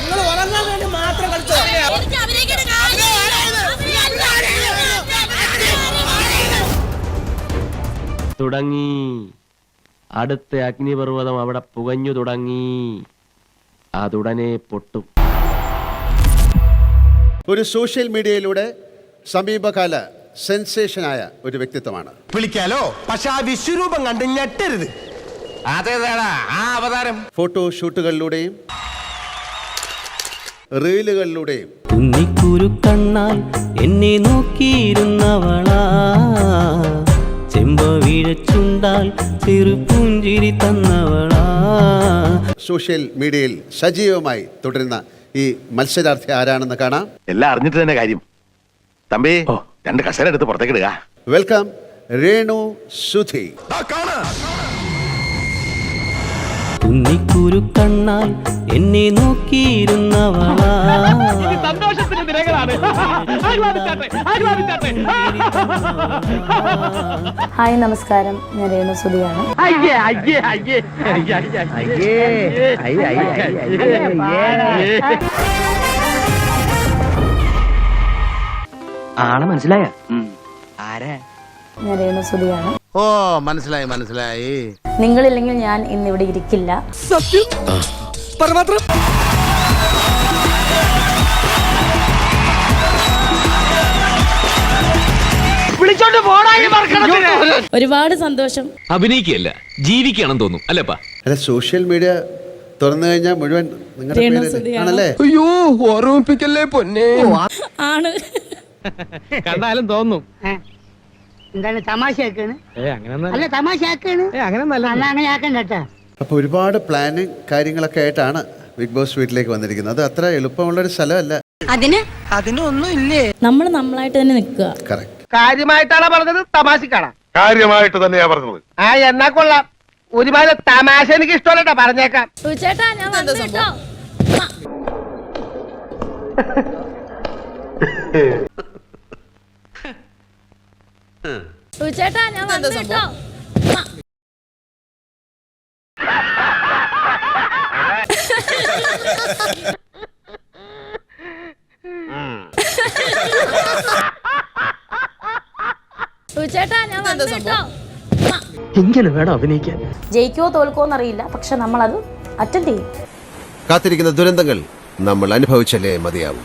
നിങ്ങൾ ഉറങ്ങാൻ വേണ്ടി മാത്രം കളിച്ചോ തുടങ്ങി അടുത്ത അഗ്നിപർവതം അവിടെ പുകഞ്ഞു തുടങ്ങി അതുടനെ പൊട്ടു ഒരു സോഷ്യൽ മീഡിയയിലൂടെ സമീപകാല സെൻസേഷനായ ഒരു വ്യക്തിത്വമാണ് വിളിക്കാലോ പക്ഷെ ആ വിശ്വരൂപം കണ്ട് ഞെട്ടരുത് അതേതാടാ ആ അവതാരം ഫോട്ടോഷൂട്ടുകളിലൂടെയും റീലുകളിലൂടെയും. കുന്നിക്കുരു കണ്ണാൽ എന്നെ നോക്കിയിരുന്നവളാ. ചെമ്പവിഴച്ചുണ്ടാൽ ചെറുപൂഞ്ചിരി തന്നവളാ. സോഷ്യൽ മീഡിയയിൽ സജീവമായി തുടരുന്ന ഈ മത്സരാർത്ഥി ആരാണെന്ന് കാണാം. എല്ലാം അറിഞ്ഞിട്ട് തന്നെ കാര്യം. തമ്പി രണ്ട് കസേര എടുത്ത് പുറത്തേക്ക് ഇടുക. വെൽക്കം രേണു സുധി. കുന്നിക്കുരു കണ്ണാൽ എന്നെ നോക്കിയിരുന്നവളാ. ഹായ് നമസ്കാരം. ഞാൻ രേണു സുധിയാണ്. ആളെ മനസ്സിലായ? ആരാ ഞാൻ രേണു സുധിയാണ്. ഓ മനസ്സിലായി മനസ്സിലായി. നിങ്ങളില്ലെങ്കിൽ ഞാൻ ഇന്ന് ഇവിടെ ഇരിക്കില്ല വിളിച്ചോണ്ട് പോടാ ഈ ഒരുപാട് സന്തോഷം. അഭിനയിക്കുകയല്ല ജീവിക്കണം തോന്നും അല്ലപ്പാ അല്ല സോഷ്യൽ മീഡിയ തുറന്നു കഴിഞ്ഞാൽ മുഴുവൻ നിങ്ങളുടെ ആണല്ലേ? അയ്യോ ഓർമ്മിപ്പിക്കല്ലേ പൊന്നെ. ആണ്. കണ്ടാലും തോന്നും. എന്താണ് തമാശയാക്കാണ് ഏ അങ്ങനെ അല്ല. തമാശയാക്കാണ് അങ്ങനെ അല്ല. അങ്ങനെ ആക്കണ്ട കേട്ടാ. അപ്പോൾ ഒരുപാട് പ്ലാനിങ് കാര്യങ്ങളൊക്കെ ആയിട്ടാണ് ബിഗ് ബോസ് വീട്ടിലേക്ക് വന്നിരിക്കുന്നത്. അത് അത്ര എളുപ്പമുള്ളൊരു സ്ഥലമല്ല. അതിന്? നമ്മൾ നമ്മളായിട്ട് തന്നെ നിൽക്കുക. കാര്യമായിട്ടാണ് പറഞ്ഞത്? തമാശക്കാണ് കാര്യമായിട്ട് തന്നെയാ പറഞ്ഞത്. ആ എന്നാ കൊള്ളാം. ഒരുപാട് തമാശ എനിക്ക് ഇഷ്ടമല്ലട്ടാ പറഞ്ഞേക്കാം. ചേട്ടാ ഞാൻ വന്നു കേട്ടോ. ചേട്ടാ ഞാൻ വന്നു കേട്ടോ. ചേട്ടാ ഞാൻ വന്നു കേട്ടോ. ഇങ്ങനെ വേണം അഭിനയിക്കാൻ? ജയിക്കോ തോൽക്കോ എന്നറിയില്ല പക്ഷെ നമ്മളത് അറ്റൻഡ് ചെയ്യും. കാത്തിരിക്കുന്ന ദുരന്തങ്ങൾ നമ്മൾ അനുഭവിച്ചല്ലേ മതിയാവും.